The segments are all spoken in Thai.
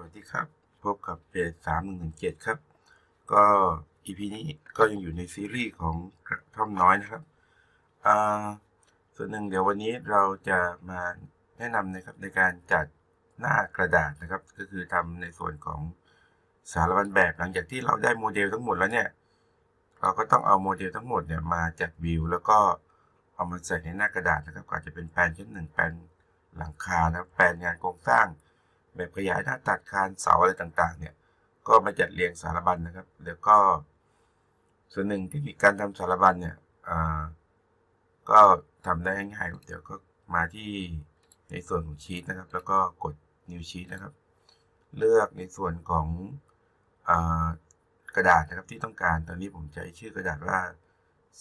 วัสดีครับ พบกับเพจสามหนึ่งหนึ่งเจ็ดครับ ก็ EP นี้ก็ยังอยู่ในซีรีส์ของกระท่อมน้อยนะครับอ่าส่วนหนึ่งเดี๋ยววันนี้เราจะมาแนะนำนะครับในการจัดหน้ากระดาษนะครับ ก็คือทำในส่วนของสารบัญแบบหลังจากที่เราได้โมเดลทั้งหมดแล้วเนี่ย เราก็ต้องเอาโมเดลทั้งหมดเนี่ยมาจัดวิว แล้วก็เอามาใส่ในหน้ากระดาษนะครับก็อาจะเป็นแปลนชั้นหนึ่งแปลนหลังคานะแปลนงานโครงสร้าง แบบขยายหน้าตัดคานเสาอะไรต่างๆ เนี่ย ก็มาจัดเรียงสารบัญนะครับ แล้วก็ ส่วนหนึ่งเทคนิคการทำสารบัญเนี่ยอ่าก็ทำได้ง่ายๆเดี๋ยวก็มาที่ในส่วนของชีตนะครับ แล้วก็กด new sheet นะครับ เลือกในส่วนของอกระดาษนะครับที่ต้องการ ตอนนี้ผมใช้ชื่อกระดาษว่า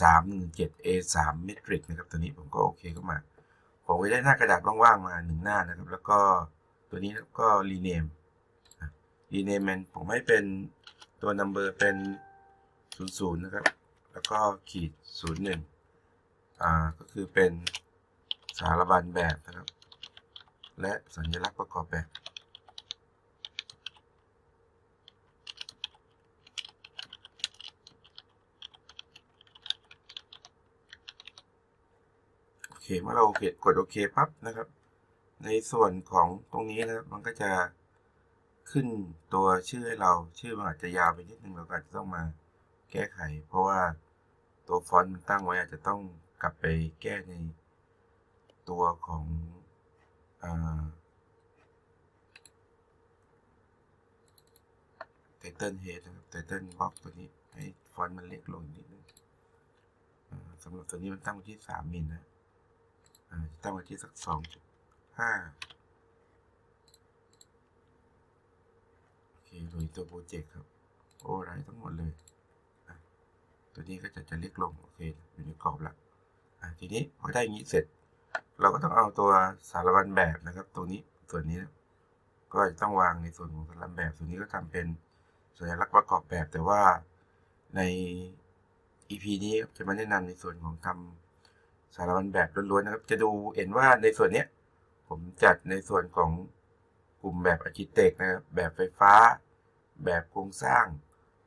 317 A3 Metric นะครับตัวนี้ผมก็โอเคเข้ามา ผมก็ได้หน้ากระดาษว่างๆมาหนึ่งหน้านะครับ แล้วก็ ตัวนี้ก็ rename rename มันผมให้เป็นตัว number เป็น 00 นะครับ แล้วก็ขีด 01 อ่า ก็คือเป็นสารบัญแบบนะครับ และสัญลักษณ์ประกอบแบบโอเคเมื่อเราโอเคกดโอเคปั๊บนะครับ ในส่วนของตรงนี้นะครับมันก็จะขึ้นตัวชื่อให้เราชื่อมันอาจจะยาวไปนิดนึงเราก็อาจจะต้องมาแก้ไข เพราะว่าตัวฟอนต์มันตั้งไว้อาจจะต้องกลับไปแก้ในตัวของไตเติลเฮดนะครับไตเติลบ็อกตัวนี้ให้ฟอนต์มันเล็กลงนิดนึงสำหรับตัวนี้มันตั้งไว้ที่ 3มิลนะตั้งไว้ที่สักสองจุด ห้าโอเคลุยตัวโปรเจกต์ครับโอ้ไรทั้งหมดเลย ตัวนี้ก็จะจะเล็กลง โอเค อยู่ในกรอบแล้วอะทีนี้พอได้อย่างนี้เสร็จ เราก็ต้องเอาตัวสารบัญแบบนะครับตัวนี้ส่วนนี้นะก็จะต้องวางในส่วนของสารบัญแบบ ส่วนนี้ก็ทำเป็นสัญลักษณ์ประกอบแบบแต่ว่าใน EP นี้จะมาแนะนำในส่วนของทำสารบัญแบบล้วนๆนะครับ จะดูเห็นว่าในส่วนเนี้ย ผมจัดในส่วนของกลุ่มแบบอาร์คิเทคนะครับ แบบไฟฟ้า แบบโครงสร้าง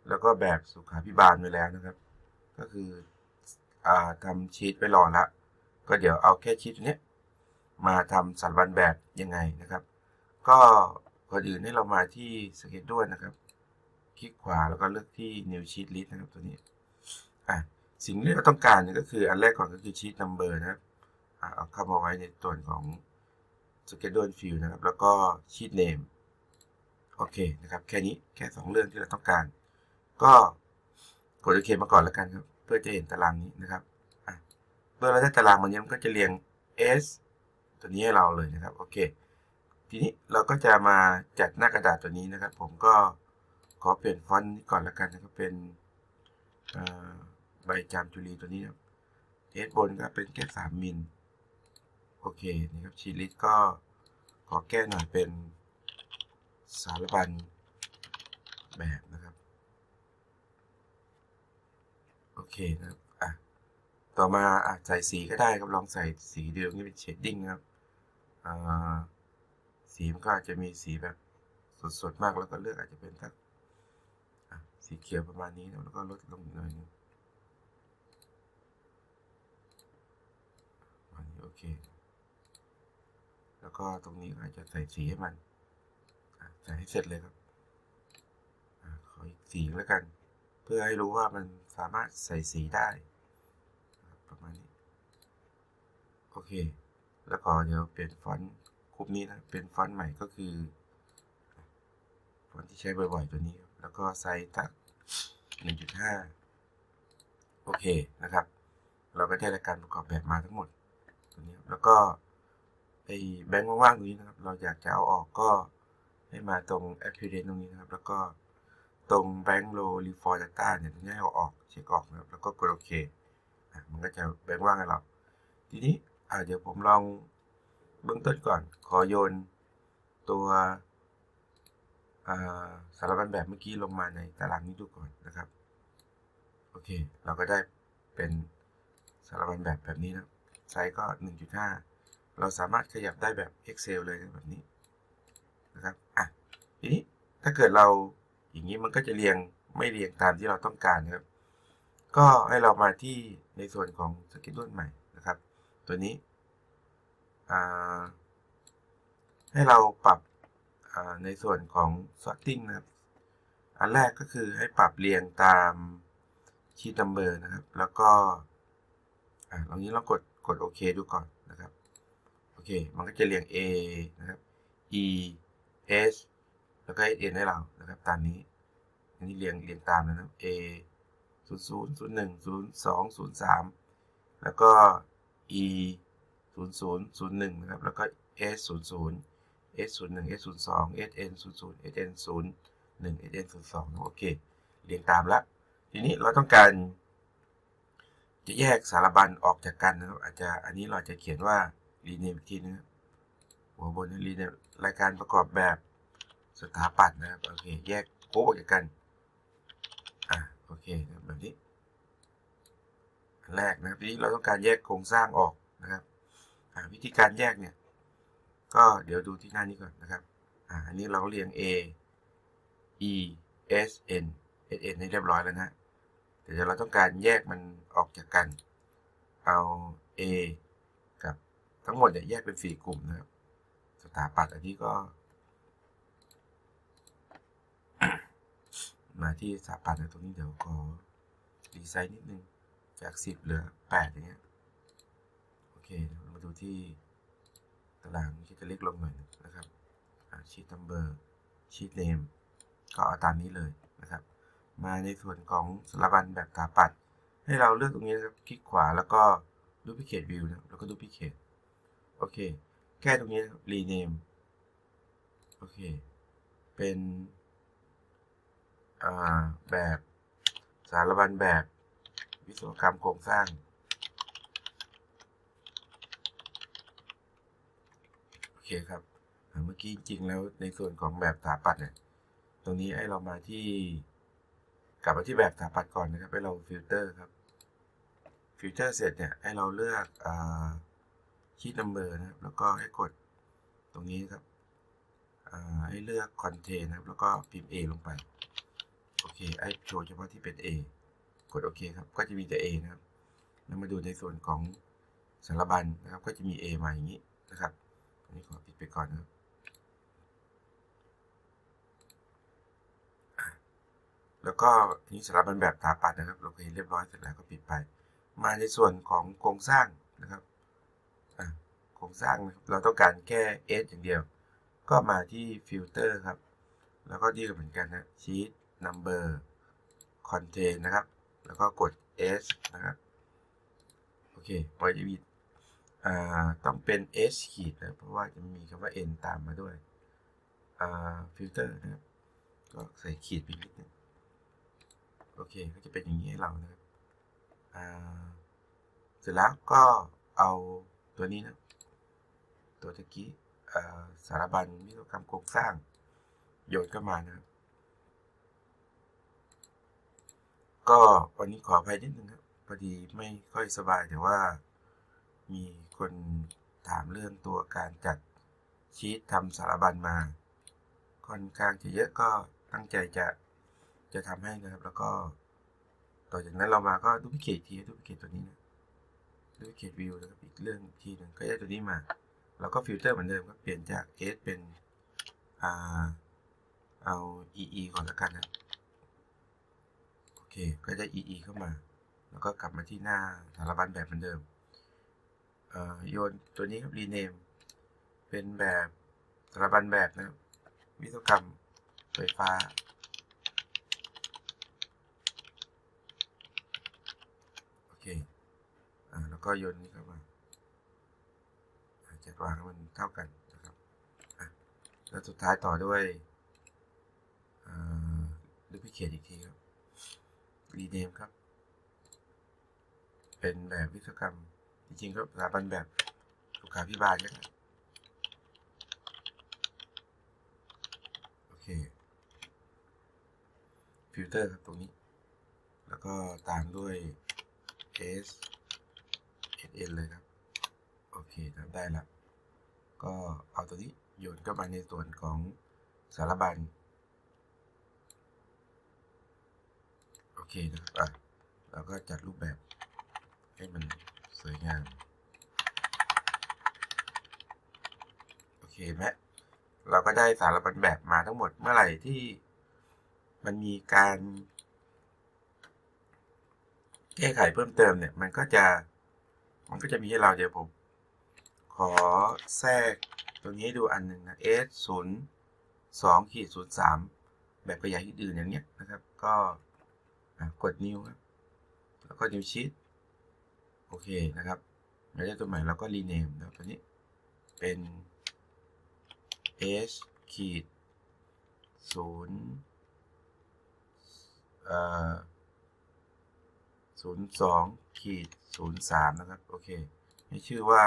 แล้วก็แบบสุขาพิบาลไว้แล้วนะครับ ก็คืออทำชีตไว้รอละก็เดี๋ยวเอาแค่ชีตนี้มาทำสารบัญแบบยังไงนะครับ ก็ก่อนอื่นให้เรามาที่สเก็ตด้วยนะครับ คลิกขวาแล้วก็เลือกที่ new sheet list นะครับตัวนี้อะสิ่งที่เราต้องการเนี่ยก็คืออันแรกก่อนก็คือชีตนัมเบอร์นะครับเอาเข้ามาไว้ในส่วนของ schedule field นะครับ แล้วก็ชีตเนมโอเคนะครับ แค่นี้แค่ 2 เรื่องที่เราต้องการ ก็กดโอเคมาก่อนแล้วกันครับ เพื่อจะเห็นตารางนี้นะครับเมื่อเราได้ตารางมันนี้มันก็จะเรียง S ตัวนี้ให้เราเลยนะครับโอเค ทีนี้เราก็จะมาจัดหน้ากระดาษตัวนี้นะครับ ผมก็ขอเปลี่ยนฟอนต์นี้ก่อนแล้วกันนะครับเป็นใบจามจุลีตัวนี้ครับเอสบนก็เป็นแค่สามมิล โอเคนี่ครับชีลิตก็ขอแก้หน่อยเป็นสารบัญแบบนะครับ โอเคนะครับอะต่อมาอาจใส่สีก็ได้ครับลองใส่สีเดียวนี่เป็นเชดดิ้งนะครับอ่าสีมันก็อาจจะมีสีแบบสดๆมากแล้วก็เลือกอาจจะเป็นสักสีเขียวประมาณนี้แล้วก็ลดลงหน่อยนึงโอเค แล้วก็ตรงนี้อาจจะใส่สีให้มันใส่ให้เสร็จเลยครับอขออีกสีแล้วกัน เพื่อให้รู้ว่ามันสามารถใส่สีได้ประมาณนี้ โอเค แล้วก็เดี๋ยวเปลี่ยนฟอนต์กลุ่นี้นะเป็นฟอนต์ใหม่ก็คือฟอนต์ที่ใช้บ่อยๆตัวนี้ แล้วก็ไซส์ตัก1.5 โอเคนะครับ เราก็ได้รายการประกอบแบบมาทั้งหมดตัวนี้แล้วก็ ไอ้แบงค์ว่างๆตรงนี้นะครับ เราอยากจะเอาออกก็ให้มาตรง Appearance ตรงนี้นะครับ แล้วก็ตรงแบงค์โลรีฟอร์ดต้าเนี่ยตรงนี้เอาออกเช็คออกนะครับ แล้วก็กดโอเคมันก็จะแบงค์ว่างให้เราทีนี้เดี๋ยวผมลองเบื้องต้นก่อน ขอโยนตัวสารบัญแบบเมื่อกี้ลงมาในตารางนี้ดูก่อนนะครับ โอเค เราก็ได้เป็นสารบัญแบบแบบนี้นะ ไซส์ก็ 1.5 เราสามารถขยับได้แบบ Excel เลยแบบนี้นะครับอะทีนี้ถ้าเกิดเราอย่างนี้มันก็จะเรียงไม่เรียงตามที่เราต้องการนะครับ ก็ให้เรามาที่ในส่วนของสก็ตด้วนใหม่นะครับ ตัวนี้ให้เราปรับในส่วนของ sorting นะครับ อันแรกก็คือให้ปรับเรียงตามชีตนัมเบอร์นะครับ แล้วก็อ่าตรงนี้เรากดกดโอเคดูก่อนนะครับ เค มันก็จะเรียง A นะครับ E S แล้วก็ S N ให้เรานะครับตามนี้ อันนี้เรียงเรียงตามนะครับ A 0 0 0 1 0 2 0 3 แล้วก็ E 0 0 0 1นะครับ แล้วก็ S 0 0 S 0 1 S 0 2 S N 0 0 S N 0 1 S N 0 2โอเค เรียงตามแล้วทีนี้เราต้องการจะแยกสารบัญออกจากกันนะครับ อาจจะอันนี้เราจะเขียนว่า รีเนมอีกทีนึงหัวบนรีเนมรายการประกอบแบบสถาปัตย์นะครับ โอเค แยกโค้ออกจากกัน อะ โอเคแบบนี้แรกนะครับทีนี้เราต้องการแยกโครงสร้างออกนะครับวิธีการแยกเนี่ย ก็เดี๋ยวดูที่หน้านี้ก่อนนะครับอ่าอันนี้เราก็เรียง A E S N S N ให้เรียบร้อยแล้วนะแต่เดี๋ยวเราต้องการแยกมันออกจากกัน เอา A ทั้งหมดเนี่ยแยกเป็นสี่กลุ่มนะครับ สถาปัตย์อันนี้ก็ มาที่สถาปัตย์นะตรงนี้เดี๋ยวขอดีไซน์นิดนึง จากสิบเหลือแปดอย่างเงี้ย โอเคเดี๋ยวมาดูที่ตารางที่จะเล็กลงหน่อยนะครับชีตนัมเบอร์ชีตเนมก็เอาตามนี้เลยนะครับ มาในส่วนของสารบัญแบบสถาปัตย์ให้เราเลือกตรงนี้นะครับ คลิกขวาแล้วก็ duplicate view นะแล้วก็ duplicate โอเค แค่ตรงนี้นะครับ rename โอเค เป็นแบบสารบัญแบบ วิศวกรรมโครงสร้าง โอเคครับ เมื่อกี้จริงๆแล้วในส่วนของแบบสถาปัตย์เนี่ย ตรงนี้ให้เรามาที่ กลับมาที่แบบสถาปัตย์ก่อนนะครับ ให้เราฟิลเตอร์ครับ ฟิลเตอร์เสร็จเนี่ย ให้เราเลือก ชีตนัมเบอร์นะครับ แล้วก็ให้กดตรงนี้ครับให้เลือกคอนเทนนะครับ แล้วก็พิมพ์ A ลงไป โอเค ไอโชว์เฉพาะที่เป็น A กดโอเคครับ ก็จะมีแต่ A นะครับ แล้วมาดูในส่วนของสารบัญนะครับ ก็จะมี A มาอย่างนี้นะครับ อันนี้ขอปิดไปก่อนนะครับแล้วก็นี้สารบัญแบบสถาปัตย์นะครับ เราเคยเรียบร้อยเสร็จแล้วก็ปิดไป มาในส่วนของโครงสร้างนะครับ รงสร้างเราต้องการแค่ S อย่างเดียว ก็มาที่ฟิลเตอร์ครับ แล้วก็ดีเหมือนกันนะ sheet number contain นะครับ แล้วก็กด S นะครับ โอเคพอจะมีอ่าต้องเป็น S ขีดนะเพราะว่าจะมีคำว่า N ตามมาด้วยอ่าฟิลเตอร์นะครับ ก็ใส่ขีดไปนิดนึงโอเค ก็จะเป็นอย่างนี้ให้เรานะครับอ่าเสร็จแล้วก็เอาตัวนี้นะ ตัวตะกี้สารบัญวิศวกรรมโครงสร้าง โยนเข้ามานะครับ ก็วันนี้ขออภัยนิดนึงครับพอดีไม่ค่อยสบายแต่ว่ามีคนถามเรื่องตัวการจัดชีตทำสารบัญมาค่อนข้างจะเยอะก็ตั้งใจจะจะทำให้นะครับ แล้วก็ ต่อจากนั้นเรามาก็ดูพิเคททีดูพิเคทตัวนี้นะดูพิเคทวิวนะครับอีกเรื่องทีหนึ่งก็ได้ตัวนี้มา แล้วก็ฟิลเตอร์เหมือนเดิมก็เปลี่ยนจาก S เป็นอเอา EE ก่อนแล้วกันนะโอเค ก็ได้ EE เข้ามา แล้วก็กลับมาที่หน้าสารบัญแบบเหมือนเดิมโยนตัวนี้ครับ rename เป็นแบบสารบัญแบบนะวิศวกรรมไฟฟ้า โอเค อ่า แล้วก็โยนนี้เข้ามา จัดวางให้มันเท่ากันนะครับแล้วสุดท้ายต่อด้วยดูพิเคทอีกทีครับ rename ครับ เป็นแบบวิศวกรรม จริงๆก็สถาบันแบบสุขาพิบาลก็ได้โอเคฟิลเตอร์ครับตรงนี้ แล้วก็ตามด้วย S S N เลยครับ โอเคทำได้ละก็เอาตัวนี้โยนเข้ามาในส่วนของสารบัญโอเคนะอะเราก็จัดรูปแบบให้มันสวยงาม โอเคไหมเราก็ได้สารบัญแบบมาทั้งหมดเมื่อไหร่ที่มันมีการแก้ไขเพิ่มเติมเนี่ย มันก็จะ มันก็จะมีให้เราเดี๋ยวผม ขอแทรกตัวนี้ให้ดูอันหนึ่งนะ s ศูนย์สองขีดศูนย์สามแบบขยายอื่นอย่างเนี้ยนะครับ ก็กดนิ้วครับ แล้วก็นิ้วชิดโอเคนะครับแล้วได้ตัวใหม่เราก็รีเนมนะตัวนี้เป็น h ขีดศูนย์เอ่อศูนย์สองขีดศูนย์สามนะครับ โอเค ให้ชื่อว่า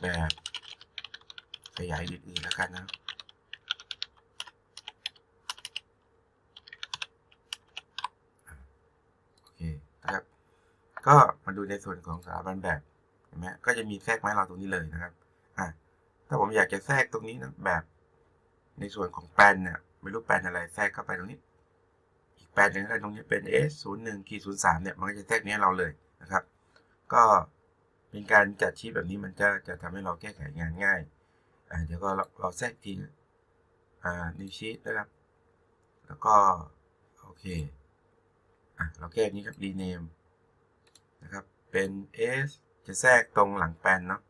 แบบขยายอื่นๆแล้วกันนะโอเคนะครับก็มาดูในส่วนของสถาบันแบบเห็นไหมก็จะมีแทรกไม้เราตรงนี้เลยนะครับอะถ้าผมอยากจะแทรกตรงนี้นะแบบในส่วนของแปลนเนี่ยไม่รู้แปลนอะไรแทรกเข้าไปตรงนี้ อีกแปลนหนึ่งก็ตรงนี้เป็น s 0 1ขีด0 3เนี่ยมันก็จะแทรกนี้เราเลยนะครับ ก็ เป็นการจัดชีตแบบนี้มันจะจะทำให้เราแก้ไขงานง่ายอ่าเดี๋ยวก็เราแทรกทีนอ่านิวชีตนะครับ แล้วก็ โอเคอะเราแก้นี้ครับ rename นะครับเป็น s จะแทรกตรงหลังแปลนเนาะ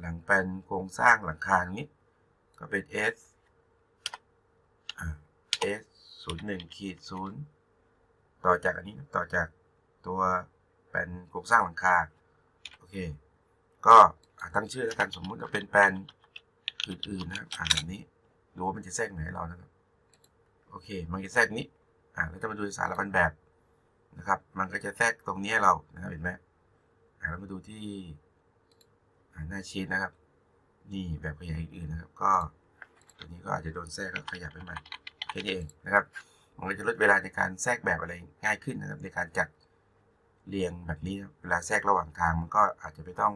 หลังแปลนโครงสร้างหลังคาตรงนี้ ก็เป็น s อ่า s 0 1ขีด0ต่อจากอันนี้ต่อจากตัวแปลนโครงสร้างหลังคา เค ก็ตั้งชื่อแล้วกันสมมุติว่าเป็นแปลนอื่นๆนะครับอ่านแบบนี้ดูว่ามันจะแทรกไหนเรานะครับโอเค มันจะแทรกนี้อ่าแล้วจะมาดูสารบัญแบบนะครับ มันก็จะแทรกตรงนี้เรานะครับเห็นไหมอ่าเรามาดูที่หน้าชีตนะครับ นี่แบบขยายอื่นๆนะครับ ก็ตัวนี้ก็อาจจะโดนแทรกแล้วขยับไปใหม่แค่นี้เองนะครับ มันก็จะลดเวลาในการแทรกแบบอะไรง่ายขึ้นนะครับในการจัด เรียงแบบนี้เวลาแทรกระหว่างทางมันก็อาจจะไม่ต้อง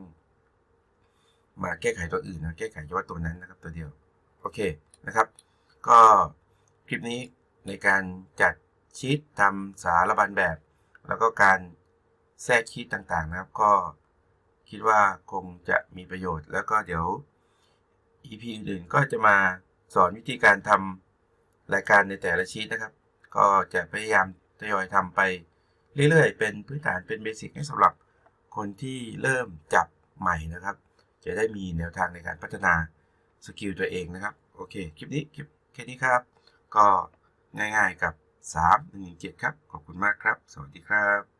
มาแก้ไขตัวอื่นนะแก้ไขเฉพาะตัวนั้นนะครับตัวเดียว โอเคนะครับ ก็คลิปนี้ในการจัดชีตทำสารบัญแบบ แล้วก็การแทรกชีตต่างๆนะครับ ก็คิดว่าคงจะมีประโยชน์แล้วก็เดี๋ยว EP อื่นๆก็จะมาสอนวิธีการทำรายการในแต่ละชีตนะครับ ก็จะพยายามทยอยทำไป เรื่อยๆ เป็นพื้นฐานเป็นเบสิกให้สำหรับคนที่เริ่มจับใหม่นะครับ จะได้มีแนวทางในการพัฒนาสกิลตัวเองนะครับ โอเค คลิปนี้คลิปแค่นี้ครับ ก็ง่ายๆกับ 3 1 1 7ครับ ขอบคุณมากครับ สวัสดีครับ